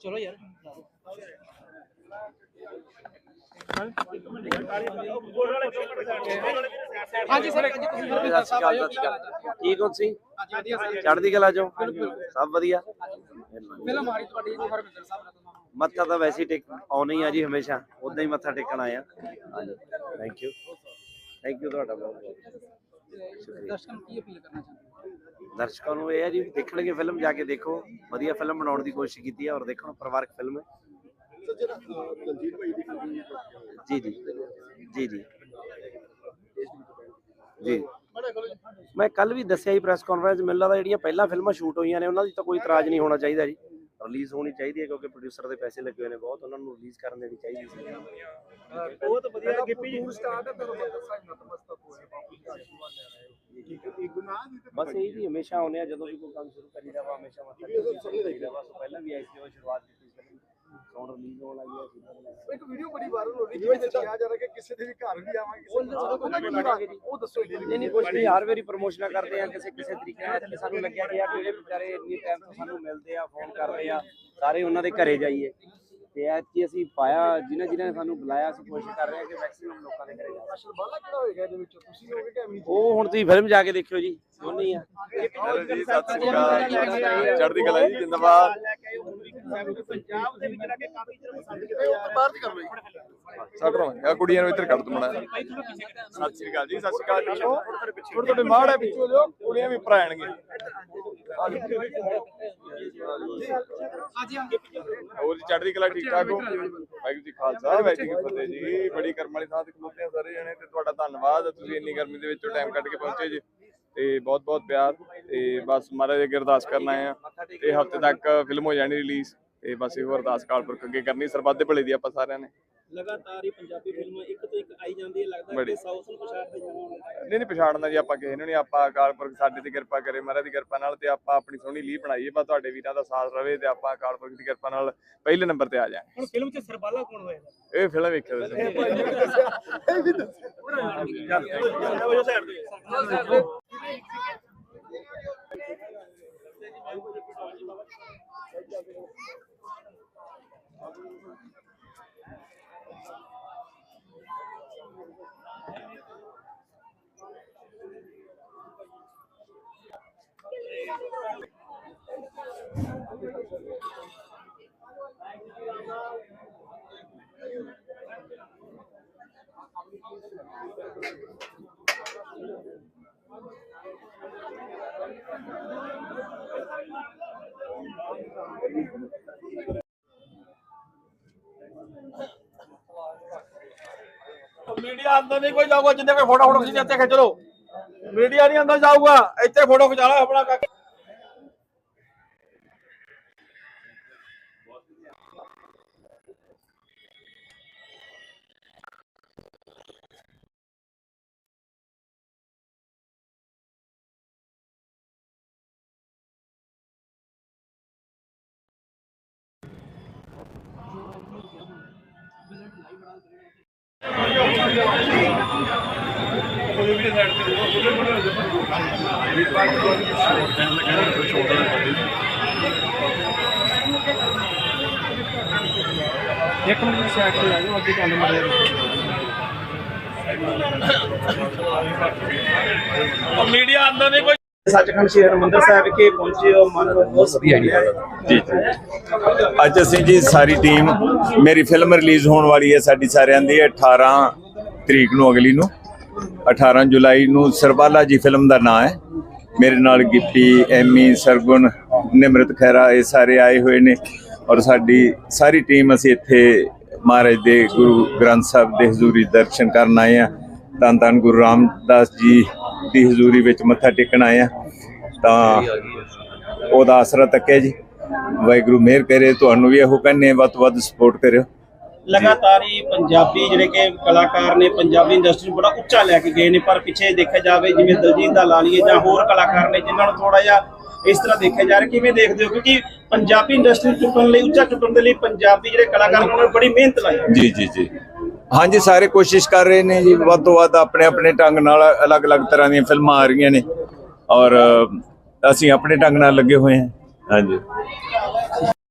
ਚਲੋ ਯਾਰ। ਹਾਂਜੀ ਸਰ ਅੱਜ ਤੁਸੀਂ ਹਰਮਿੰਦਰ ਸਾਹਿਬ ਆਏ ਹੋ। ਕੀ ਹਾਲ ਹੈ ਠੀਕ ਹੋ ਤੁਸੀਂ ਹਾਂਜੀ ਵਧੀਆ ਸਰ ਚੜ੍ਹਦੀ ਕਲਾ ਚੋਂ? ਸਭ ਵਧੀਆ। ਆ ਰਹੀ ਤੁਹਾਡੀ ਜੀ ਹਰਮਿੰਦਰ ਸਾਹਿਬ ਨਾਲ ਤੁਹਾਨੂੰ ਮੱਥਾ ਤਾਂ ਵੈਸੇ ਹੀ ਟੇਕ ਆਉਣਾ ਹੀ ਆ ਜੀ ਹਮੇਸ਼ਾ। ਉਦਾਂ ਹੀ ਮੱਥਾ ਟੇਕਣ ਆਇਆ ਹਾਂਜੀ। ਥੈਂਕ ਯੂ ਥੈਂਕ ਯੂ ਤੁਹਾਡਾ ਬਹੁਤ ਬਹੁਤ। ਤੇ ਦਰਸ਼ਕਾਂ ਨੂੰ ਕੀ ਅਪੀਲ ਕਰਨਾ ਚਾਹੁੰਦੇ ਦਰਸ਼ਕਾਂ ਨੂੰ ਇਹ ਹੈ ਜੀ ਦੇਖਣਗੇ ਫਿਲਮ ਜਾ ਕੇ ਦੇਖੋ। ਵਧੀਆ ਫਿਲਮ ਬਣਾਉਣ ਦੀ ਕੋਸ਼ਿਸ਼ ਕੀਤੀ ਹੈ ਔਰ ਦੇਖਣ ਪਰਿਵਾਰਕ ਫਿਲਮ ਹੈ। ਦੀ ਦੀ ਜੀ ਜੀ। ਜੀ ਜੀ। ਜੀ। ਮੈਂ ਕੱਲ ਵੀ ਦੱਸਿਆ ਹੀ ਪ੍ਰੈਸ ਕਾਨਫਰੰਸ ਮੈਨੂੰ ਲੱਗਦਾ ਜਿਹੜੀਆਂ ਪਹਿਲਾਂ ਫਿਲਮਾਂ ਸ਼ੂਟ ਹੋਈਆਂ ਨੇ ਉਹਨਾਂ ਦੀ ਤਾਂ ਕੋਈ ਇਤਰਾਜ਼ ਨਹੀਂ ਹੋਣਾ ਚਾਹੀਦਾ ਜੀ। ਰਿਲੀਜ਼ ਹੋਣੀ ਚਾਹੀਦੀ ਹੈ ਕਿਉਂਕਿ ਪ੍ਰੋਡਿਊਸਰ ਦੇ ਪੈਸੇ ਲੱਗੇ ਹੋਏ ਨੇ ਬਹੁਤ ਉਹਨਾਂ ਨੂੰ ਰਿਲੀਜ਼ ਕਰਨ ਦੇਣੀ ਚਾਹੀਦੀ ਸੀ। ਬਹੁਤ ਵਧੀਆ ਗਿੱਪੀ ਜੀ ਸਟਾਰਟ ਹੈ ਤੇ ਹਰਮਿੰਦਰ ਸਾਹਿਬ ਨਤਮਸਤਕ ਹੋਏ ਬਾਪੂ ਜੀ ਆਸ਼ੀਰਵਾਦ ਲੈ ਰਹੇ ਹੋ। ਇਹ ਗੁਨਾਹ ਦੀ ਬਸ ਇਹ ਜੀ ਹਮੇਸ਼ਾ ਆਉਂਦੇ ਆ ਜਦੋਂ ਵੀ ਕੋਈ ਕੰਮ ਸ਼ੁਰੂ ਕਰੀਦਾ ਵਾ ਹਮੇਸ਼ਾ ਮੱਥਾ ਟੇਕੀਦਾ ਵਾ ਸੋ ਪਹਿਲਾਂ ਵੀ ਆਈ ਸੀ ਉਹ ਸ਼ੁਰੂਆਤ ਕੀਤੀ ਸੀ ਹੁਣ ਰਿਲੀਜ਼ ਹੋਣ ਲੱਗੀ ਹੈ ਸੀ ਇੱਕ ਵੀਡੀਓ ਬੜੀ ਵਾਇਰਲ ਹੋ ਰਹੀ ਜਿਵੇਂ ਕਿਹਾ ਜਾ ਰਿਹਾ ਕਿ ਕਿਸੇ ਦੇ ਵੀ ਘਰ ਵੀ ਆਵਾਂਗੇ ਉਹ ਦੱਸੋ ਜੀ ਨਹੀਂ ਨਹੀਂ ਕੁਝ ਨਹੀਂ ਹਰ ਵਾਰੀ ਪ੍ਰਮੋਸ਼ਨਾਂ ਕਰਦੇ ਆ ਕਿਸੇ ਕਿਸੇ ਤਰੀਕੇ ਨਾਲ ਇੱਥੇ ਸਾਨੂੰ ਲੱਗਿਆ ਕਿ ਯਾਰ ਜਿਹੜੇ ਵਿਚਾਰੇ ਇੰਨੀ ਟਾਈਮ ਤੋਂ ਸਾਨੂੰ ਮਿਲਦੇ ਆ ਫੋਨ ਕਰਦੇ ਆ ਸਾਰੇ ਉਹਨਾਂ ਦੇ ਘਰੇ ਜਾਈਏ। ਤੇ ਐਤਕੀ ਅਸੀਂ ਪਾਇਆ ਜਿਨ੍ਹਾਂ ਜਿਨ੍ਹਾਂ ਨੇ ਸਾਨੂੰ ਬੁਲਾਇਆ ਅਸੀਂ ਕੋਸ਼ਿਸ਼ ਕਰ ਰਹੇ ਹਾਂ ਕਿ ਮੈਕਸਿਮਮ ਲੋਕਾਂ ਦੇ ਘਰੇ ਜਾਈਏ ਅਸਲ ਬਾਲਾ ਕਿਹੜਾ ਹੋਏਗਾ ਇਹਦੇ ਵਿੱਚ? ਤੁਸੀਂ ਹੋਗੇ ਕਿ ਅਮੀਰ ਉਹ ਹੁਣ ਤੁਸੀਂ ਫਿਲਮ ਜਾ ਕੇ ਦੇਖਿਓ ਜੀ ਦੋਨੇ ਹੀ ਆ। ਹੈਲੋ ਜੀ ਸਤਿ ਸ੍ਰੀ ਅਕਾਲ। ਚੜ੍ਹਦੀ ਕਲਾ ਜੀ ਜਿੰਦਾਬਾਦ। ਪੰਜਾਬ ਦੇ ਵਿੱਚ ਲੱਗੇ ਕਾਫੀ ਚਿਰ ਪਸੰਦ ਕੀਤਾ ਉਹ ਬਾਹਰ ਦੀ ਕਰ ਲਓ ਜੀ। ਸੱਟ ਰਵਾਂ ਆ ਕੁੜੀਆਂ ਨੂੰ ਇੱਧਰ ਕੱਢ ਦਮਣਾ ਸਤਿ ਸ੍ਰੀ ਅਕਾਲ ਜੀ ਸਤਿ ਸ੍ਰੀ ਅਕਾਲ ਥੋੜੇ ਥੋੜੇ ਮਾੜ ਹੈ ਪਿੱਛੋਂ ਲਿਓ ਕੁੜੀਆਂ ਵੀ ਭਰਾਣਗੇ ਹੋਰ ਜੀ ਚੜ੍ਹਦੀ ਕਲਾ ਠੀਕ ਠਾਕ ਹੋ? ਵਾਹਿਗੁਰੂ ਜੀ ਖਾਲਸਾ ਵਾਹਿਗੁਰੂ ਜੀ ਕੀ ਫਤਿਹ ਜੀ। ਬੜੀ ਕਰਮ ਵਾਲੀ ਥਾਂ ਤੇ ਖਲੋਤੇ ਸਾਰੇ ਜਣੇ ਤੇ ਤੁਹਾਡਾ ਧੰਨਵਾਦ। ਤੁਸੀਂ ਇੰਨੀ ਗਰਮੀ ਦੇ ਵਿੱਚੋਂ ਟਾਈਮ ਕੱਢ ਕੇ ਪਹੁੰਚੇ ਜੀ। ਤੇ ਬਹੁਤ ਬਹੁਤ ਪਿਆਰ। ਤੇ ਬਸ ਮਹਾਰਾਜ ਅੱਗੇ ਅਰਦਾਸ ਕਰਨ ਆਏ ਆ। ਤੇ ਹਫ਼ਤੇ ਤੱਕ ਫਿਲਮ ਹੋ ਜਾਣੀ ਰਿਲੀਜ਼ ਤੇ ਬਸ ਇਹੋ ਅਰਦਾਸ ਕਾਲਪੁਰਖ ਅੱਗੇ ਕਰਨੀ ਸਰਬੱਤ ਦੇ ਭਲੇ ਦੀ ਆਪਾਂ ਸਾਰਿਆਂ ਨੇ। ਲਗਾਤਾਰ ਹੀ ਪੰਜਾਬੀ ਫਿਲਮਾਂ ਇੱਕ ਤੋਂ ਇੱਕ ਆਈ ਜਾਂਦੀ ਹੈ ਲੱਗਦਾ। ਕਿ ਸਾਊਥ ਨੂੰ ਪਛਾੜਦੇ ਜਾਣਾ ਨਹੀਂ ਨਹੀਂ ਪਛਾੜਨਾ ਜੀ ਆਪਾਂ ਕਿਸੇ ਨੂੰ ਨਹੀਂ। ਆਪਾਂ ਅਕਾਲਪੁਰਖ ਸਾਡੇ ਤੇ ਕਿਰਪਾ ਕਰੇ ਮਹਾਰਾਜ ਦੀ ਕਿਰਪਾ ਨਾਲ ਤੇ ਆਪਾਂ ਆਪਣੀ ਸੋਹਣੀ ਲੀਹ ਬਣਾਈਏ ਬਸ ਤੁਹਾਡੇ ਵੀਰਾਂ ਦਾ ਸਾਥ ਰਵੇ ਤੇ ਆਪਾਂ ਅਕਾਲਪੁਰਖ ਦੀ ਕਿਰਪਾ ਨਾਲ ਪਹਿਲੇ ਨੰਬਰ ਤੇ ਆ ਜਾਾਂਗੇ। ਹੁਣ ਫਿਲਮ 'ਚ ਸਰਬਾਲਾ ਕੌਣ ਹੋਏਗਾ ਇਹ ਫਿਲਮ ਵੇਖਿਓ ਤੁਸੀਂ। ਇਹ ਵੀ ਦੱਸੋ ਮੀਡੀਆ ਅੰਦਰ ਨਹੀਂ ਕੋਈ ਜਾਊਗਾ, ਜਿੰਨੇ ਕੋਈ ਫੋਟੋ ਫੋਟੋ ਖਿੱਚ ਇੱਥੇ ਖਿੱਚ ਲਓ। ਮੀਡੀਆ ਨਹੀਂ ਅੰਦਰ ਜਾਊਗਾ, ਇੱਥੇ ਫੋਟੋ ਖਿਚਾ ਲਓ ਆਪਣਾ ਇੱਕ ਮਿੰਟ ਦੀ ਸਾਈਡ ਤੇ ਆ ਜਾਓ ਅੱਗੇ ਤੁਹਾਨੂੰ ਮਿਲਿਆ ਮੀਡੀਆ ਅੰਦਰ ਨਹੀਂ ਕੋਈ ਸੱਚਖੰਡ ਸ਼੍ਰੀ ਹਰਿਮੰਦਰ ਸਾਹਿਬ ਵਿਖੇ ਪਹੁੰਚੇ ਹੋ ਮਨ ਨੂੰ ਬਹੁਤ ਵਧੀਆ ਜੀ ਜੀ। ਅੱਜ ਅਸੀਂ ਜੀ ਸਾਰੀ ਟੀਮ ਮੇਰੀ ਫਿਲਮ ਰਿਲੀਜ਼ ਹੋਣ ਵਾਲੀ ਹੈ ਸਾਡੀ ਸਾਰਿਆਂ ਦੀ 18 ਤਰੀਕ ਨੂੰ ਅਗਲੀ ਨੂੰ। 18 ਜੁਲਾਈ ਨੂੰ ਸਰਬਾਲਾ ਜੀ ਫਿਲਮ ਦਾ ਨਾਮ ਹੈ। ਮੇਰੇ ਨਾਲ ਗਿੱਪੀ, ਐਮੀ, ਸਰਗੁਣ, ਨਿਮਰਤ ਖੈਰਾ ਇਹ ਸਾਰੇ ਆਏ ਹੋਏ ਨੇ ਔਰ ਸਾਡੀ ਸਾਰੀ ਟੀਮ ਅਸੀਂ ਇੱਥੇ ਮਹਾਰਾਜ ਦੇ ਗੁਰੂ ਗ੍ਰੰਥ ਸਾਹਿਬ ਦੇ ਹਜ਼ੂਰੀ ਦਰਸ਼ਨ ਕਰਨ ਆਏ ਆ ਧੰਨ ਧੰਨ ਗੁਰੂ ਰਾਮਦਾਸ ਜੀ ਦੀ ਹਜ਼ੂਰੀ ਵਿੱਚ ਮੱਥਾ ਟੇਕਣ ਆਏ ਆ ਤਾਂ ਉਹਦਾ ਆਸਰਾ ਤੱਕਿਆ ਜੀ। ਵਾਹਿਗੁਰੂ ਮਿਹਰ ਕਰੇ ਤੁਹਾਨੂੰ ਵੀ ਇਹੋ ਕਹਿੰਨੇ ਵੱਧ ਤੋਂ ਵੱਧ ਸਪੋਰਟ ਕਰਿਓ। ਲਗਾਤਾਰ ਹੀ ਪੰਜਾਬੀ ਜਿਹੜੇ ਕਿ ਕਲਾਕਾਰ ਨੇ ਪੰਜਾਬੀ ਇੰਡਸਟਰੀ ਨੂੰ ਬੜਾ ਉੱਚਾ ਲੈ ਕੇ ਗਏ ਨੇ ਪਰ ਪਿੱਛੇ ਦੇਖਿਆ ਜਾਵੇ ਜਿਵੇਂ ਦਲਜੀਤ ਦਾ ਲਾ ਲਈਏ ਜਾਂ ਹੋਰ ਕਲਾਕਾਰ ਨੇ ਜਿਨ੍ਹਾਂ ਨੂੰ ਥੋੜਾ ਜਿਹਾ ਇਸ ਤਰ੍ਹਾਂ ਦੇਖਿਆ ਜਾ ਰਿਹਾ ਕਿਵੇਂ ਦੇਖਦੇ ਹੋ? ਕਿਉਂਕਿ ਪੰਜਾਬੀ ਇੰਡਸਟਰੀ ਚੁੱਕਣ ਲਈ ਉੱਚਾ ਚੁੱਕਣ ਦੇ ਲਈ ਪੰਜਾਬੀ ਜਿਹੜੇ ਕਲਾਕਾਰ ਨੇ ਉਹਨਾਂ ਨੇ ਬੜੀ ਮਿਹਨਤ ਲਾਈ ਜੀ ਜੀ ਜੀ। ਹਾਂਜੀ ਸਾਰੇ ਕੋਸ਼ਿਸ਼ ਕਰ ਰਹੇ ਨੇ ਜੀ ਵੱਧ ਤੋਂ ਵੱਧ ਆਪਣੇ ਆਪਣੇ ਢੰਗ ਨਾਲ ਅਲੱਗ-ਅਲੱਗ ਤਰ੍ਹਾਂ ਦੀਆਂ ਫਿਲਮਾਂ ਆ ਰਹੀਆਂ ਨੇ। ਔਰ ਅਸੀਂ ਆਪਣੇ ਢੰਗ ਨਾਲ ਲੱਗੇ ਹੋਏ ਹਾਂ। ਹਾਂਜੀ।